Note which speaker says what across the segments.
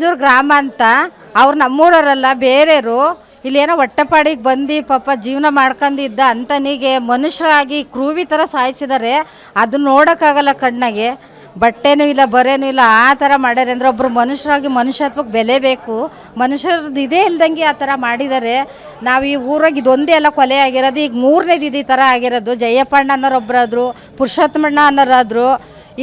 Speaker 1: ಗಾಜನೂರು ಗ್ರಾಮ ಅಂತ ಅವ್ರು ನಮ್ಮೂರವರಲ್ಲ, ಬೇರೆಯವರು ಇಲ್ಲೇನೋ ಹೊಟ್ಟೆಪಾಡಿಗೆ ಬಂದು ಪಾಪ ಜೀವನ ಮಾಡ್ಕೊಂಡಿದ್ದ ಅಂತನಿಗೆ ಮನುಷ್ಯರಾಗಿ ಕ್ರೂವಿ ಥರ ಸಾಯಿಸಿದ್ದಾರೆ ಅದು ನೋಡೋಕ್ಕಾಗಲ್ಲ ಕಣ್ಣಾಗೆ. ಬಟ್ಟೆನೂ ಇಲ್ಲ, ಬರೇನೂ ಇಲ್ಲ, ಆ ಥರ ಮಾಡ್ಯಾರೆ ಅಂದ್ರೆ ಒಬ್ಬರು ಮನುಷ್ಯರಾಗಿ ಮನುಷ್ಯತ್ವಕ್ಕೆ ಬೆಲೆ ಬೇಕು. ಮನುಷ್ಯರದ್ದು ಇದೇ ಇಲ್ದಂಗೆ ಆ ಥರ ಮಾಡಿದ್ದಾರೆ ನಾವು ಈ ಊರಾಗ ಇದೊಂದೇ ಎಲ್ಲ ಕೊಲೆ ಆಗಿರೋದು, ಈಗ ಮೂರನೇದು ಇದು ಥರ ಆಗಿರೋದು. ಜಯಪ್ಪಣ್ಣ ಅನ್ನೋರು ಒಬ್ಬರಾದ್ರು ಪುರುಷೋತ್ತಮಣ್ಣ ಅನ್ನೋರಾದ್ರು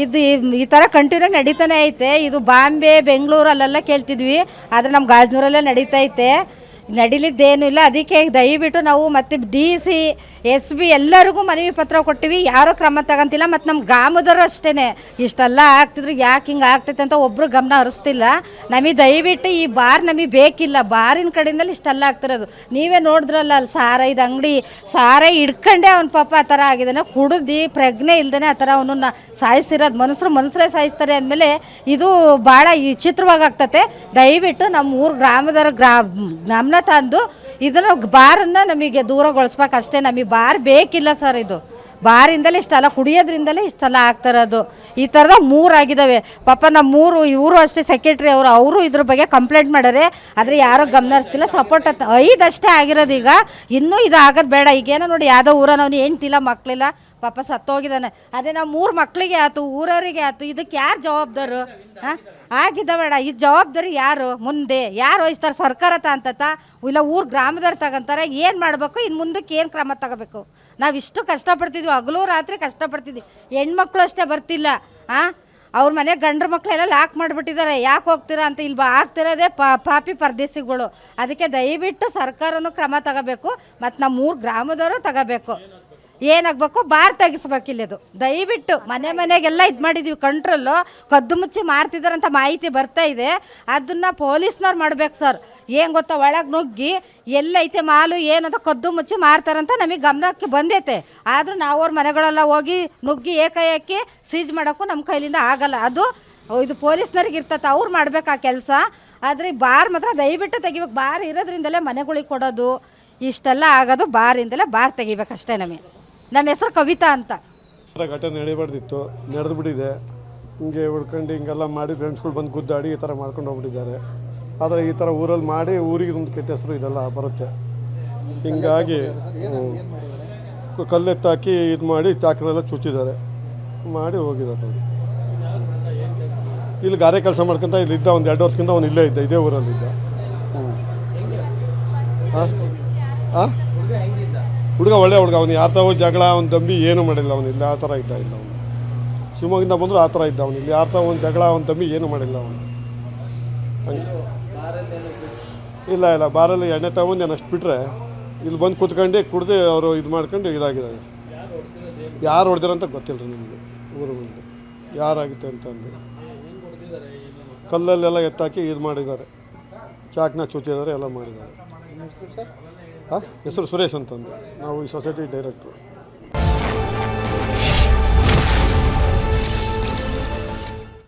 Speaker 1: ಇದು ಈ- ಥರ ಕಂಟಿನ್ಯೂ ನಡೀತಾನೆ ಐತೆ. ಇದು ಬಾಂಬೆ ಬೆಂಗಳೂರು ಅಲ್ಲೆಲ್ಲ ಕೇಳ್ತಿದ್ವಿ. ಆದರೆ ನಮ್ಮ ಗಾಜನೂರಲ್ಲೇ ನಡೀತೈತೆ. ನಡಿಲಿದ್ದೇನು ಇಲ್ಲ. ಅದಕ್ಕೆ ದಯವಿಟ್ಟು ನಾವು ಮತ್ತು ಡಿ ಸಿ, ಎಸ್ ಬಿ ಎಲ್ಲರಿಗೂ ಮನವಿ ಪತ್ರ ಕೊಟ್ಟಿವಿ. ಯಾರೂ ಕ್ರಮ ತಗೊಂತಿಲ್ಲ. ಮತ್ತು ನಮ್ಮ ಗ್ರಾಮದವರು ಅಷ್ಟೇ ಇಷ್ಟೆಲ್ಲ ಆಗ್ತಿದ್ರು. ಯಾಕೆ ಹಿಂಗೆ ಆಗ್ತೈತೆ ಅಂತ ಒಬ್ಬರು ಗಮನ ಹರಿಸ್ತಿಲ್ಲ. ನಮಗೆ ದಯವಿಟ್ಟು ಈ ಬಾರ್ ನಮಗೆ ಬೇಕಿಲ್ಲ. ಬಾರಿನ ಕಡೆಯಿಂದಲೇ ಇಷ್ಟೆಲ್ಲ ಆಗ್ತಿರೋದು. ನೀವೇ ನೋಡಿದ್ರಲ್ಲ ಅಲ್ಲಿ ಸಾರ ಇದು ಅಂಗಡಿ. ಸಾರ ಹಿಡ್ಕೊಂಡೇ ಅವ್ನ ಪಾಪ ಆ ಥರ ಆಗಿದ್ದಾನೆ. ಕುಡ್ದು ಪ್ರಜ್ಞೆ ಇಲ್ದೇ ಆ ಥರ ಅವನನ್ನ ಸಾಯಿಸಿರೋದು. ಮನುಷ್ಯರು ಮನುಷ್ಯರೇ ಸಾಯಿಸ್ತಾರೆ ಅಂದಮೇಲೆ ಇದು ಭಾಳ ವಿಚಿತ್ರವಾಗಿ ಆಗ್ತತೆ. ದಯವಿಟ್ಟು ನಮ್ಮ ಊರು ಗ್ರಾಮದವ್ರ ಗ್ರಾ ಗಮನ ತಂದು ಇದನ್ನು ಬಾರನ್ನು ನಮಗೆ ದೂರಗೊಳಿಸ್ಬೇಕು ಅಷ್ಟೇ ನಮಗೆ ಬಾರ್ ಬೇಕಿಲ್ಲ ಸರ್ ಇದು. ಬಾರಿಂದಲೇ ಇಷ್ಟೆಲ್ಲ, ಕುಡಿಯೋದ್ರಿಂದಲೇ ಇಷ್ಟೆಲ್ಲ ಆಗ್ತಿರೋದು. ಈ ಥರದ ಮೂರು ಆಗಿದ್ದಾವೆ ಪಾಪ ನಮ್ಮ ಮೂರು, ಇವರು ಅಷ್ಟೇ ಸೆಕ್ರೆಟ್ರಿ ಅವರು ಅವರು ಇದ್ರ ಬಗ್ಗೆ ಕಂಪ್ಲೇಂಟ್ ಮಾಡ್ಯಾರೆ ಆದರೆ ಯಾರೂ ಗಮನ ಹರಿಸ್ತಿಲ್ಲ ಸಪೋರ್ಟ್ ಅಂತ ಐದಷ್ಟೇ ಆಗಿರೋದು ಈಗ. ಇನ್ನೂ ಇದು ಆಗೋದು ಬೇಡ. ಈಗೇನೋ ನೋಡಿ ಯಾವುದೋ ಊರನ್ನ ಅವ್ನು ಹೆಣ್ತಿಲ್ಲ ಮಕ್ಕಳಿಲ್ಲ ಪಾಪ ಸತ್ತೋಗಿದ್ದಾನೆ. ಅದೇ ನಾವು ಮೂರು ಮಕ್ಕಳಿಗೆ ಆಯ್ತು ಊರವರಿಗೆ ಆಯ್ತು ಇದಕ್ಕೆ ಯಾರು ಜವಾಬ್ದಾರು? ಹಾಂ ಆಗಿದ್ದ ಬೇಡ ಇದು ಜವಾಬ್ದಾರಿ ಯಾರು? ಮುಂದೆ. ಯಾರು ವಹಿಸ್ತಾರೆ? ಸರ್ಕಾರ ತಾಂತತ ಇಲ್ಲ ಊರು ಗ್ರಾಮದವ್ರು ತಗೊಂತಾರೆ. ಏನು ಮಾಡಬೇಕು? ಇನ್ನು ಮುಂದಕ್ಕೆ ಏನು ಕ್ರಮ ತಗೋಬೇಕು? ನಾವು ಇಷ್ಟು ಕಷ್ಟಪಡ್ತಿದ್ವಿ. ಹಗಲು ರಾತ್ರಿ ಕಷ್ಟಪಡ್ತಿದ್ವಿ ಹೆಣ್ಮಕ್ಳು ಅಷ್ಟೇ ಬರ್ತಿಲ್ಲ ಹಾಂ ಅವ್ರ ಮನೆ ಗಂಡ್ರ ಮಕ್ಕಳೆಲ್ಲ ಲಾಕ್ ಮಾಡಿಬಿಟ್ಟಿದ್ದಾರೆ ಯಾಕೆ ಹೋಗ್ತೀರಾ ಅಂತ ಇಲ್ಲಿ ಬಾ, ಆಗ್ತಿರೋದೇ ಪಾಪಿ ಪರದೇಶಿಗಳು ಅದಕ್ಕೆ ದಯವಿಟ್ಟು ಸರ್ಕಾರನೂ ಕ್ರಮ ತಗೋಬೇಕು, ಮತ್ತು ನಮ್ಮ ಊರು ಗ್ರಾಮದವರು ತಗೋಬೇಕು. ಏನಾಗಬೇಕು ಬಾರ್ ಅದು. ದಯವಿಟ್ಟು ಮನೆ ಮನೆಗೆಲ್ಲ ಇದು ಮಾಡಿದ್ದೀವಿ ಕಂಟ್ರೋಲು ಕದ್ದು ಮುಚ್ಚಿ ಮಾರ್ತಿದಾರಂತ ಮಾಹಿತಿ ಬರ್ತಾ ಇದೆ. ಅದನ್ನು ಪೊಲೀಸ್ನವ್ರು ಮಾಡ್ಬೇಕು ಸರ್. ಏನು ಗೊತ್ತಾ ಒಳಗೆ ನುಗ್ಗಿ ಎಲ್ಲೈತೆ ಮಾಲು ಏನಂತ ಕದ್ದು ಮುಚ್ಚಿ ಮಾರ್ತಾರಂತ ನಮಗೆ ಗಮನಕ್ಕೆ ಬಂದೈತೆ. ಆದರೂ ನಾವು ಅವ್ರ ಮನೆಗಳೆಲ್ಲ ಹೋಗಿ ನುಗ್ಗಿ ಏಕಾಏಕಿ ಸೀಜ್ ಮಾಡೋಕ್ಕೂ ನಮ್ಮ ಕೈಲಿಂದ ಆಗಲ್ಲ. ಅದು ಇದು ಪೊಲೀಸ್ನವ್ರಿಗೆ ಇರ್ತತೆ ಅವ್ರು ಮಾಡ್ಬೇಕು ಆ ಕೆಲಸ. ಆದರೆ ಬಾರ್ ಮಾತ್ರ ದಯವಿಟ್ಟು ತೆಗಿಬೇಕು. ಬಾರ್ ಇರೋದ್ರಿಂದಲೇ ಮನೆಗಳಿಗೆ ಕೊಡೋದು ಇಷ್ಟೆಲ್ಲ ಆಗೋದು ಬಾರಿಂದಲೇ ಬಾರ್ ತೆಗಿಬೇಕಷ್ಟೇ ನಮಗೆ. ನಮ್ಮ ಹೆಸರು ಕವಿತಾ ಅಂತ.
Speaker 2: ಘಟನೆ ನಡಿಬಾರ್ದಿತ್ತು ನಡೆದು ಬಿಟ್ಟಿದೆ ಹಿಂಗೆ ಉಳ್ಕೊಂಡು ಹಿಂಗೆಲ್ಲ ಮಾಡಿ ಫ್ರೆಂಡ್ಸ್ಗಳು ಬಂದು ಗುದ್ದಾಡಿ ಈ ಥರ ಮಾಡ್ಕೊಂಡು ಹೋಗ್ಬಿಟ್ಟಿದ್ದಾರೆ. ಆದರೆ ಈ ಥರ ಊರಲ್ಲಿ ಮಾಡಿ ಊರಿಗೆ ಒಂದು ಕೆಟ್ಟ ಹೆಸರು ಇದೆಲ್ಲ ಬರುತ್ತೆ. ಹಿಂಗಾಗಿ ಕಲ್ಲೆತ್ತಾಕಿ ಇದು ಮಾಡಿ ಚಾಕ್ರೆಲ್ಲ ಚುಚ್ಚಿದ್ದಾರೆ. ಮಾಡಿ ಹೋಗಿದ್ದಾರೆ ಇಲ್ಲಿ ಗಾರೆ ಕೆಲಸ ಮಾಡ್ಕೊಂತ ಇಲ್ಲಿ ಇದ್ದ ಒಂದು ಎರಡು ವರ್ಷಕ್ಕಿಂತ ಅವ್ನು ಇಲ್ಲೇ ಇದ್ದ, ಇದೇ ಊರಲ್ಲಿದ್ದ. ಹ್ಞೂ ಹಾಂ ಹಾಂ ಹುಡುಗ ಒಳ್ಳೆ ಹುಡುಗ, ಅವನು ಯಾರ ತಾವು ಜಗಳ, ಅವ್ನು ತಂಬಿ ಏನೂ ಮಾಡಿಲ್ಲ, ಅವನು ಇಲ್ಲಿ, ಆ ಥರ ಇದ್ದ ಇಲ್ಲ ಅವನು. ಶಿವಮೊಗ್ಗದಿಂದ ಬಂದರೂ ಆ ಥರ ಇದ್ದ ಅವನು, ಇಲ್ಲಿ ಯಾರ ಒಂದು ಜಗಳ, ಅವ್ನು ತಂಬಿ ಏನೂ ಮಾಡಿಲ್ಲ ಅವನು. ಇಲ್ಲ ಇಲ್ಲ, ಬಾರಲ್ಲಿ ಎಣ್ಣೆ ತಗೊಂಡು ನಾನು ಅಷ್ಟು ಬಿಟ್ಟರೆ ಇಲ್ಲಿ ಬಂದು ಕೂತ್ಕೊಂಡು, ಕುಡ್ದು ಅವರು ಇದು ಮಾಡ್ಕೊಂಡು ಇದಾಗಿದ್ದಾರೆ. ಯಾರು ಹೊಡೆದಿರಂತ ಗೊತ್ತಿಲ್ಲ ರೀ ನಿಮಗೆ, ಊರು ಮುಂದೆ. ಅಂತ ಅಂತಂದು ಕಲ್ಲಲ್ಲೆಲ್ಲ ಎತ್ತಾಕಿ ಇದು ಮಾಡಿದ್ದಾರೆ. ಚಾಕ್ನ ಚುಚ್ಚಿದ್ದಾರೆ ಎಲ್ಲ ಮಾಡಿದ್ದಾರೆ. ಹಾಂ? ಹೆಸರು ಸುರೇಶ್ ಅಂತಂದು. ನಾವು ಈ ಸೊಸೈಟಿ ಡೈರೆಕ್ಟ್ರು